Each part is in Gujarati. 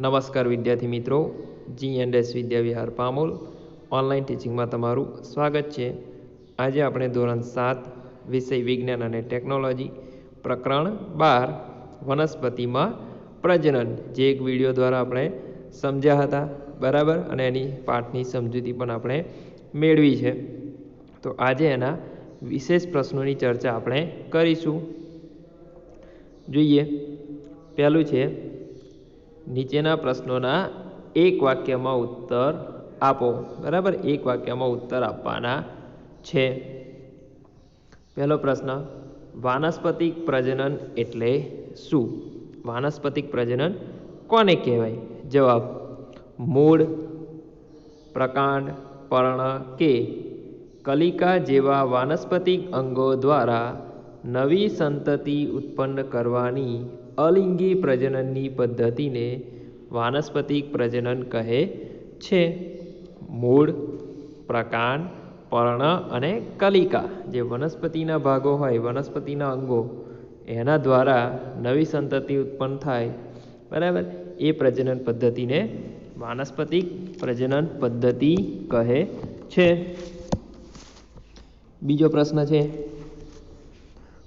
નમસ્કાર વિદ્યાર્થી મિત્રો, G and S Vidyavihar Pamol, online ટીચિંગમાં તમારું સ્વાગત છે. આજે આપણે ધોરણ સાત, વિષય વિજ્ઞાન અને ટેકનોલોજી, પ્રકરણ બાર, વનસ્પતિમાં પ્રજનન, જે એક વીડિયો દ્વારા આપણે સમજ્યા હતા, બરાબર? અને એની પાઠની સમજૂતી પણ આપણે મેળવી છે. તો આજે એના વિશેષ પ્રશ્નોની ચર્ચા આપણે કરીશું. જોઈએ, પહેલું છે નીચેના પ્રશ્નોના એક વાક્યમાં ઉત્તર આપો. બરાબર? એક વાક્યમાં ઉત્તર આપવાના છે. પહેલો પ્રશ્ન, વાનસ્પતિક પ્રજનન એટલે શું? વાનસ્પતિક પ્રજનન કોને કહેવાય? જવાબ, મૂળ, પ્રકાંડ, પર્ણ કે કલિકા જેવા વાનસ્પતિક અંગો દ્વારા નવી સંતતિ ઉત્પન્ન કરવાની અલિંગી પ્રજનનની પદ્ધતિને વાનસ્પતિક પ્રજનન કહે છે. મૂળ, પ્રકાંડ, પર્ણ અને કલિકા જે વનસ્પતિના ભાગો હોય, વનસ્પતિના અંગો, એના દ્વારા નવી સંતતિ ઉત્પન્ન થાય. બરાબર? એ પ્રજનન પદ્ધતિને વાનસ્પતિક પ્રજનન પદ્ધતિ કહે છે. બીજો પ્રશ્ન છે,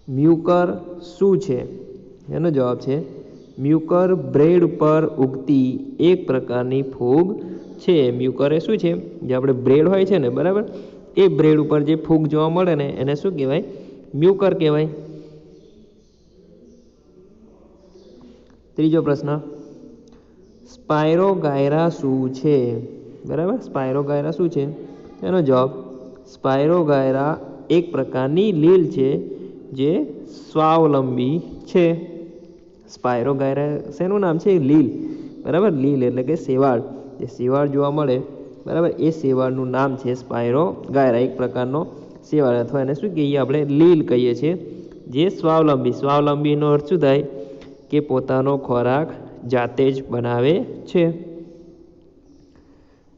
મ્યુકર શું છે? એનો જવાબ છે, મ્યુકર બ્રેડ પર ઉગતી એક પ્રકારની ફૂગ છે. મ્યુકર એ શું છે? જે આપણે બ્રેડ હોય છે ને, બરાબર? એ બ્રેડ ઉપર જે ફૂગ જોવા મળે ને, એને શું કહેવાય? મ્યુકર કહેવાય. ત્રીજો પ્રશ્ન, સ્પાયરોગાયરા શું છે? બરાબર? સ્પાયરોગાયરા શું છે? એનો જવાબ, સ્પાયરોગાયરા એક પ્રકારની લીલ છે, જે સ્વાવલંબી છે. સ્પાયરોગાયરા શેનું નામ છે? લીલ. બરાબર? લીલ એટલે કે શેવાળ. જે શેવાળ જોવા મળે, બરાબર? એ શેવાળનું નામ છે સ્પાયરો ગાયરા, એક પ્રકારનો શેવાળ. અથવા એને શું કહીએ આપણે? લીલ કહીએ છીએ. જે સ્વાવલંબી, સ્વાવલંબીનો અર્થ શું થાય? કે પોતાનો ખોરાક જાતે જ બનાવે છે.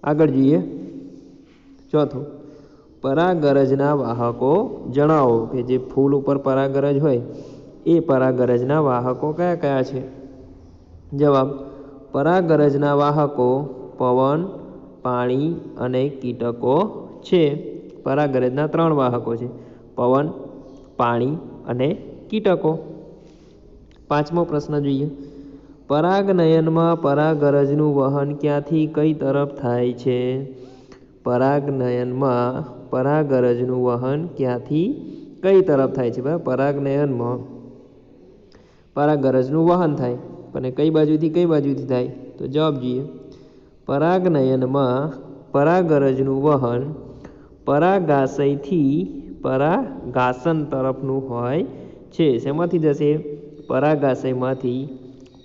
આગળ જઈએ. ચોથું. પરાગરજના વાહકો જણાવો કે જે ફૂલ ઉપર પરાગરજ હોય એ પરાગરજના વાહકો કયા કયા છે? જવાબ, પરાગરજના વાહકો પવન, પાણી અને કીટકો છે. પરાગરજના ત્રણ વાહકો છે, પવન, પાણી અને કીટકો. પાંચમો પ્રશ્ન જોઈએ. પરાગનયનમાં પરાગરજનું વહન ક્યાંથી કઈ તરફ થાય છે? પરાગનયનમાં પરાગરજનું વહન ક્યાંથી કઈ તરફ થાય છે? પરાગનયનમાં પરાગરજનું વહન થાય. અને કઈ બાજુથી કઈ બાજુથી થાય? તો જવાબ જોઈએ. પરાગનયનમાં પરાગરજનું વહન પરાગાશયથી પરાગાસન તરફનું હોય છે. શેમાંથી જશે? પરાગાશયમાંથી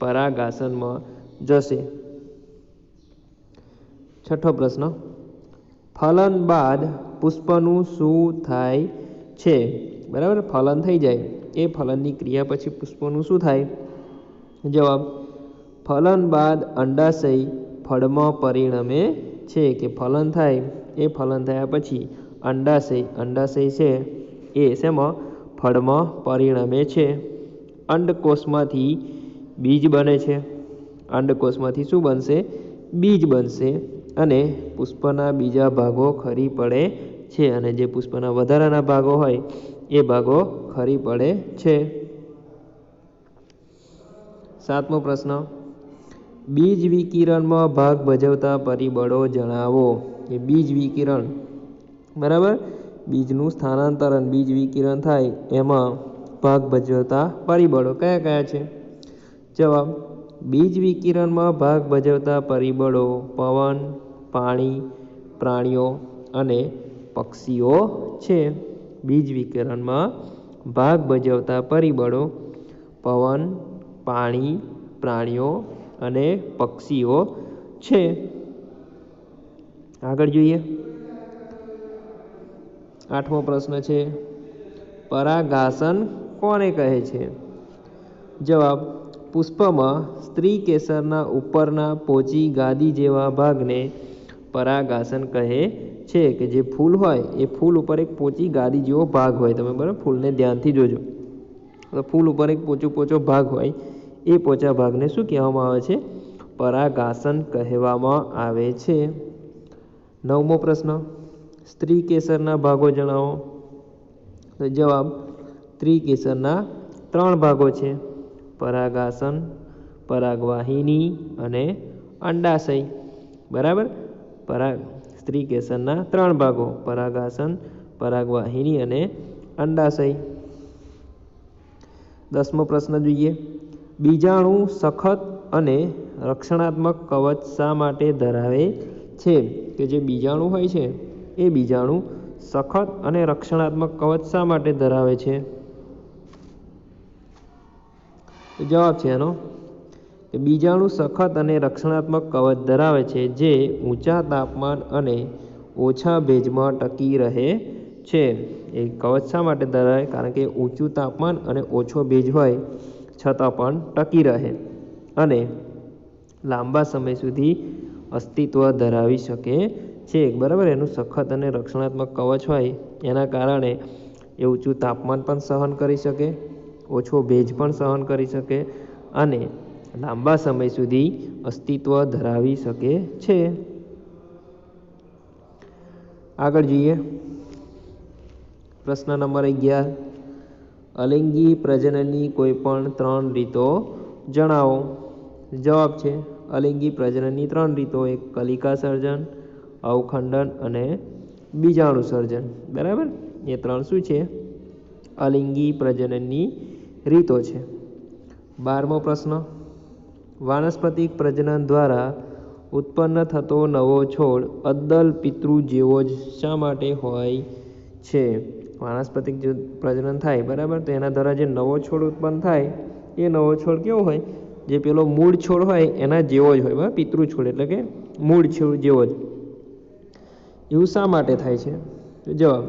પરાગાસનમાં જશે. છઠ્ઠો પ્રશ્ન. ફલન બાદ પુષ્પનું શું થાય છે? બરાબર? ફલન થઈ જાય. એ ફલનની ક્રિયા પછી પુષ્પનું શું થાય? જવાબ, ફલન બાદ અંડાશય ફળમાં પરિણમે છે કે ફલન થાય. એ ફલન થયા પછી અંડાશય અંડાશય છે એ શેમાં? ફળમાં પરિણમે છે. અંડકોષમાંથી બીજ બને છે. અંડકોષમાંથી શું બનશે? બીજ બનશે અને પુષ્પના બીજા ભાગો ખરી પડે છે અને જે પુષ્પના વધારાના ભાગો હોય એ ભાગો ખરી પડે છે. સાતમો પ્રશ્ન. બીજ વિકિરણમાં ભાગ ભજવતા પરિબળો જણાવો. એ બીજ વિકિરણ. બરાબર? બીજનું સ્થાનાંતરણ બીજ વિકિરણ થાય એમાં ભાગ ભજવતા પરિબળો કયા કયા છે? જવાબ. બીજ વિકિરણમાં ભાગ ભજવતા પરિબળો પવન, પાણી, પ્રાણીઓ અને પક્ષીઓ છે. બીજ વિકિરણમાં ભાગ ભજવતા પરિબળો પવન, પાણી, પ્રાણીઓ અને પક્ષીઓ છે. આગળ જોઈએ. આઠમો પ્રશ્ન છે, પરાગાસન કોને કહે છે? જવાબ, પુષ્પમાં સ્ત્રી કેસરના ઉપરના પોચી ગાદી જેવા ભાગને પરાગાસન કહે છે કે જે ફૂલ હોય, એ ફૂલ ઉપર એક પોચી ગાદી જેવો ભાગ હોય. તમે બરાબર ફૂલને ધ્યાનથી જોજો. તો ફૂલ ઉપર એક પોચો પોચો ભાગ હોય, એ પોચા ભાગને શું કહેવામાં આવે છે? પરાગાસન કહેવામાં આવે છે. નવમો પ્રશ્ન, સ્ત્રી કેસરના ભાગો જણાવો. તો જવાબ, સ્ત્રી કેસરના ત્રણ ભાગો છે. પરાગાસન, પરાગવાહિની અને અંડાશય. બરાબર? પરાગ સ્ત્રી કેસરના ત્રણ ભાગો, પરાગાસન, પરાગવાહિની અને અંડાશય. દસમો પ્રશ્ન જોઈએ. બીજાણુ સખત અને રક્ષણાત્મક કવચ શા માટે ધરાવે છે? કે જે બીજાણુ હોય છે, એ બીજાણુ સખત અને રક્ષણાત્મક કવચ શા માટે ધરાવે છે? જવાબ છે એનો બીજાણુ સખત અને રક્ષણાત્મક કવચ ધરાવે છે જે ઊંચા તાપમાન અને ઓછા ભેજમાં ટકી રહે છે. એ કવચ શા માટે ધરાવે? કારણ કે ઊંચું તાપમાન અને ઓછો ભેજ હોય છતાં પણ ટકી રહે અને લાંબા સમય સુધી અસ્તિત્વ ધરાવી શકે છે. બરાબર? એનું સખત અને રક્ષણાત્મક કવચ હોય એના કારણે એ ઊંચું તાપમાન પણ સહન કરી શકે, ઓછો ભેજ પણ સહન કરી શકે અને લાંબા સમય સુધી અસ્તિત્વ ધરાવી શકે છે. આગળ જોઈએ. પ્રશ્ન નંબર અગિયાર. અલિંગી પ્રજનનની કોઈ પણ ત્રણ રીતો જણાવો. જવાબ છે, અલિંગી પ્રજનનની ત્રણ રીતો, એક કલિકા સર્જન, અવખંડન અને બીજાણુ સર્જન. બરાબર? એ ત્રણ શું છે? અલિંગી પ્રજનનની રીતો છે. બારમો પ્રશ્ન. વાનસ્પતિક પ્રજનન દ્વારા ઉત્પન્ન થતો નવો છોડ અદ્દલ પિતૃ જેવો જ શા માટે હોય છે? વાનસ્પતિક જે પ્રજનન થાય, બરાબર? તો એના દ્વારા જે નવો છોડ ઉત્પન્ન થાય, એ નવો છોડ કેવો હોય? જે પેલો મૂળ છોડ હોય, એના જેવો જ હોય, બરાબર? પિતૃ છોડ એટલે કે મૂળ છોડ જેવો જ. એવું શા માટે થાય છે? જવાબ,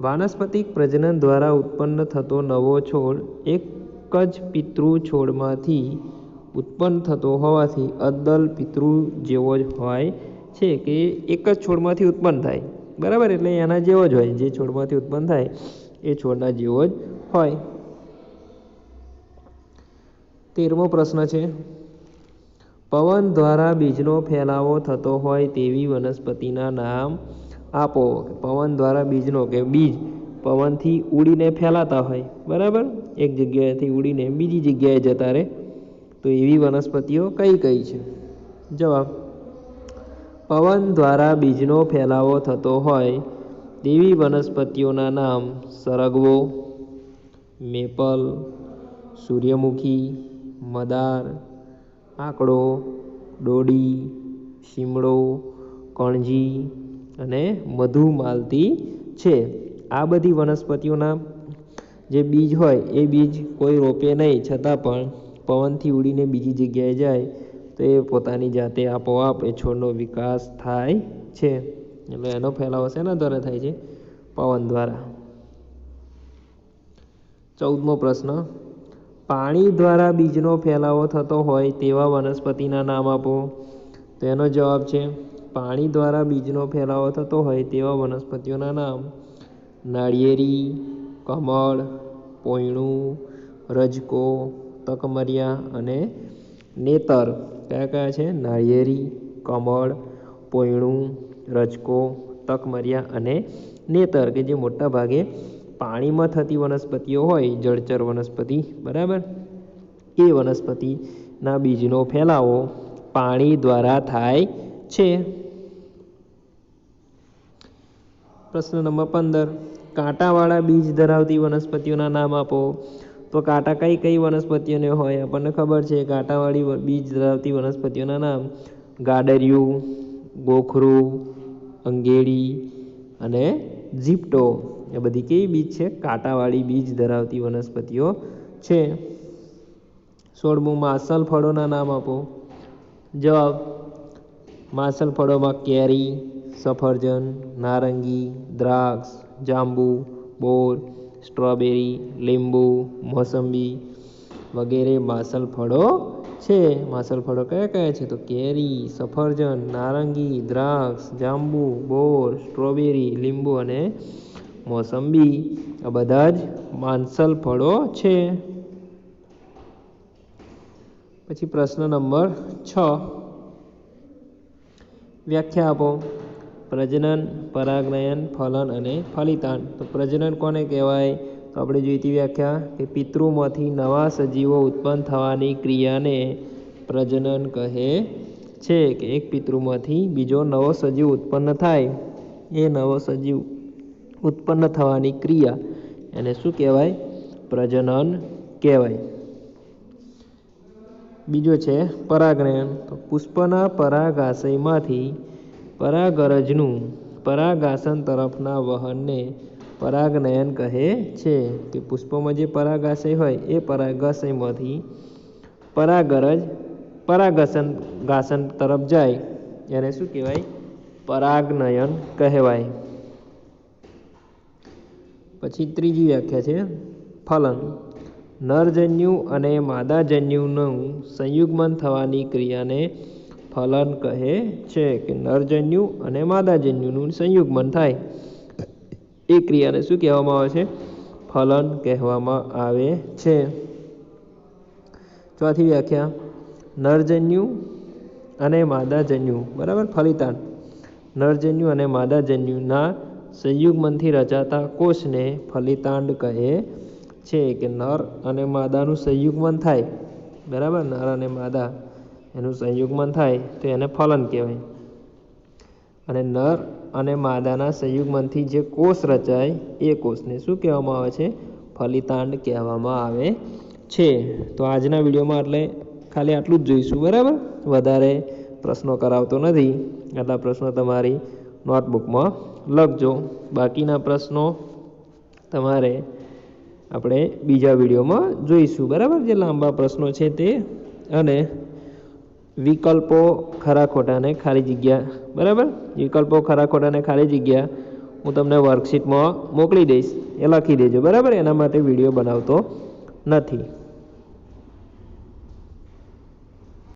વાનસ્પતિક પ્રજનન દ્વારા ઉત્પન્ન થતો નવો છોડ એક જ પિતૃ છોડમાંથી ઉત્પન્ન થતો હોવાથી અદ્દલ પિતૃ જેવો જ હોય છે કે એક જ છોડમાંથી ઉત્પન્ન થાય. બરાબર? એટલે એના જેવો જ હોય. જે છોડમાંથી ઉત્પન્ન થાય, એ છોડના જેવો જ હોય. તેરમો પ્રશ્ન છે. પવન દ્વારા બીજનો ફેલાવો થતો હોય તેવી વનસ્પતિના નામ આપો. પવન દ્વારા બીજનો કે બીજ પવનથી ઉડીને ફેલાતા હોય. બરાબર? એક જગ્યાએથી ઉડીને બીજી જગ્યાએ જતા રહે. તો એવી વનસ્પતિઓ કઈ કઈ છે? જવાબ, પવન દ્વારા બીજનો ફેલાવો થતો હોય તેવી વનસ્પતિઓના નામ સરગવો, મેપલ, સૂર્યમુખી, મદાર, આંકડો, ડોડી શીમડો કણજી અને મધુ માલતી છે. આ બધી વનસ્પતિઓના જે બીજ હોય એ બીજ કોઈ રોપે નહીં, છતાં પણ પવનથી ઉડીને બીજી જગ્યાએ જાય, તો એ પોતાની જાતે આપોઆપ એ છોડનો વિકાસ થાય છે. એટલે એનો ફેલાવો શેના દ્વારા થાય છે પવન દ્વારા. ચૌદમો પ્રશ્ન. પાણી દ્વારા બીજનો ફેલાવો થતો હોય તેવા વનસ્પતિના નામ આપો. તો એનો જવાબ છે, પાણી દ્વારા બીજનો ફેલાવો થતો હોય તેવા વનસ્પતિઓના નામ. નાળિયેરી, કમળ, પોયણું, રજકો તકમરિયા અને નેતર. કયા કયા છે? નાળિયેરી, કમળ, પોયણું, રજકો તકમરિયા અને નેતર, કે જે મોટા ભાગે પાણીમાં થતી વનસ્પતિઓ હોય, જળચર વનસ્પતિ, બરાબર? એ વનસ્પતિના બીજનો ફેલાવો પાણી દ્વારા થાય છે. પ્રશ્ન નંબર પંદર. કાંટાવાળા બીજ ધરાવતી વનસ્પતિઓના નામ આપો. તો કાંટા કઈ કઈ વનસ્પતિઓને હોય આપણને ખબર છે? કાંટાવાળી બીજ ધરાવતી વનસ્પતિઓના નામ ગાડરિયું, ગોખરું અંગેડી અને ઝીપટો એ બધી કેવી બીજ છે? કાંટાવાળી બીજ ધરાવતી વનસ્પતિઓ છે. સોળમું માસલ ફળોના નામ આપો. જવાબ, માસલ ફળોમાં કેરી, સફરજન, નારંગી, દ્રાક્ષ, જાંબુ, બોર સ્ટ્રોબેરી, લીંબુ, મોસંબી વગેરે માસલ ફળો છે. માસલ ફળો કયા કયા છે? તો કેરી, સફરજન, નારંગી, દ્રાક્ષ, જાંબુ, બોર, સ્ટ્રોબેરી, લીંબુ અને મોસંબી. આ બધા જ માંસલ ફળો છે. પછી પ્રશ્ન નંબર છ. વ્યાખ્યા આપો. પ્રજનન, પરાગનયન, ફલન અને ફલિતાન તો પ્રજનન કોને કહેવાય? તો આપણે જોઈ હતી વ્યાખ્યા કે પિતૃમાંથી નવા સજીવો ઉત્પન્ન થવાની ક્રિયાને પ્રજનન કહે છે કે એક પિતૃમાંથી બીજો નવો સજીવ ઉત્પન્ન થાય. એ નવો સજીવ ઉત્પન્ન થવાની ક્રિયા એને શું કહેવાય? પ્રજનન કહેવાય. બીજો છે પરાગનયન. તો પુષ્પના પરાગાશયમાંથી પરાગરજનું પરાગાસન તરફના વહનને પરાગનયન કહે છે. કે પુષ્પોમાં જે પરાગાશય હોય એ પરાગાશયમાંથી પરાગરજ, પરાગસન ગાસન તરફ જાય. એને શું કહેવાય? પરાગનયન કહેવાય. પછી ત્રીજી વ્યાખ્યા છે. ફલન. નરજન્યુ અને માદાજન્યુનું સંયુગ્મન થવાની ક્રિયાને ફલન કહે છે કે નરજન્યુ અને માદાજન્યુનું સંયુગમન થાય. એ ક્રિયાને શું કહેવામાં આવે છે? ફલન કહેવામાં આવે છે. ચોથી વ્યાખ્યા. નરજન્યુ અને માદાજન્યુ. બરાબર? ફલિતાન નરજન્યુ અને માદાજન્યુના સંયુગમનથી રચાતા કોષને ફલિતાંડ કહે છે કે નર અને માદાનું સંયુગ્મન થાય. બરાબર? નર અને માદા. એનું સંયુગમન થાય તો એને ફલન કહેવાય. અને નર અને માદાના સંયુગમનથી જે કોષ રચાય, એ કોષને શું કહેવામાં આવે છે? ફલિતાંડ કહેવામાં આવે છે. તો આજના વિડીયોમાં એટલે ખાલી આટલું જ જોઈશું, બરાબર? વધારે પ્રશ્નો કરાવતો નથી. આટલા પ્રશ્નો તમારી નોટબુકમાં લખજો. બાકીના પ્રશ્નો તમારે આપણે બીજા વિડીયોમાં જોઈશું, બરાબર? જે લાંબા પ્રશ્નો છે તે અને વિકલ્પો ખરા ખોટાને ખાલી જગ્યા, બરાબર? વિકલ્પો ખરા ખોટાને ખાલી જગ્યા હું તમને વર્કશીટમાં મોકલી દઈશ. એ લખી દેજો, બરાબર? એના માટે વીડિયો બનાવતો નથી.